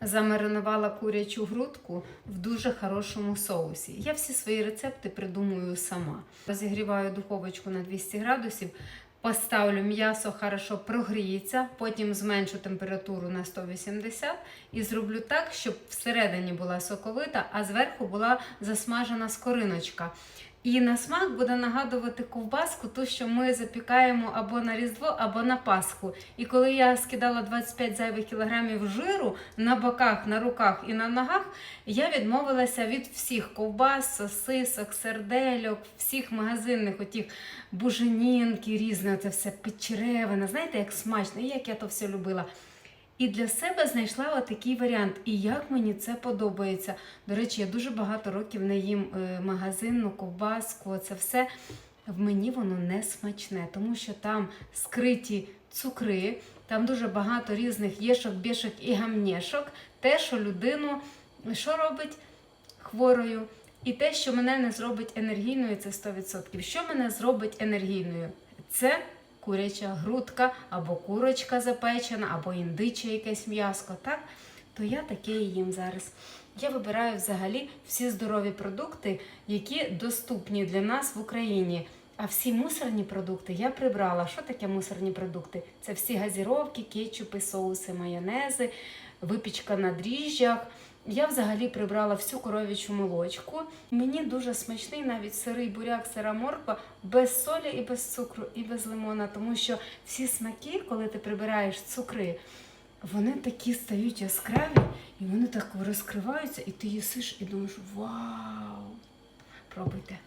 замаринувала курячу грудку в дуже хорошому соусі. Я всі свої рецепти придумую сама. Розігріваю духовочку на 200 градусів. Поставлю м'ясо, хорошо прогріється, потім зменшу температуру на 180 і зроблю так, щоб всередині була соковита, а зверху була засмажена скориночка. І на смак буде нагадувати ковбаску, ту, що ми запікаємо або на Різдво, або на Пасху. І коли я скидала 25 зайвих кілограмів жиру на боках, на руках і на ногах, я відмовилася від всіх ковбас, сосисок, сердельок, всіх магазинних отіх буженінки, різне це все печеревина. Знаєте, як смачно, і як я то все любила. І для себе знайшла отакий варіант. І як мені це подобається. До речі, я дуже багато років не їм е, магазинну ковбаску. Це все в мені воно не смачне, тому що там скриті цукри, там дуже багато різних єшок, бішок і гамнєшок. Те, що людину що робить хворою, і те, що мене не зробить енергійною, це 100%. Що мене зробить енергійною? Це куряча грудка, або курочка запечена, або індиче якесь м'яско, так? То я таке їм зараз. Я вибираю взагалі всі здорові продукти, які доступні для нас в Україні. А всі мусорні продукти я прибрала. Що таке мусорні продукти? Це всі газіровки, кетчупи, соуси, майонези, випічка на дріжджах. Я взагалі прибрала всю коров'ячу молочку. Мені дуже смачний навіть сирий буряк, сира морква без солі і без цукру, і без лимона, тому що всі смаки, коли ти прибираєш цукри, вони такі стають яскраві, і вони так розкриваються, і ти їсиш і думаєш, вау! Пробуйте.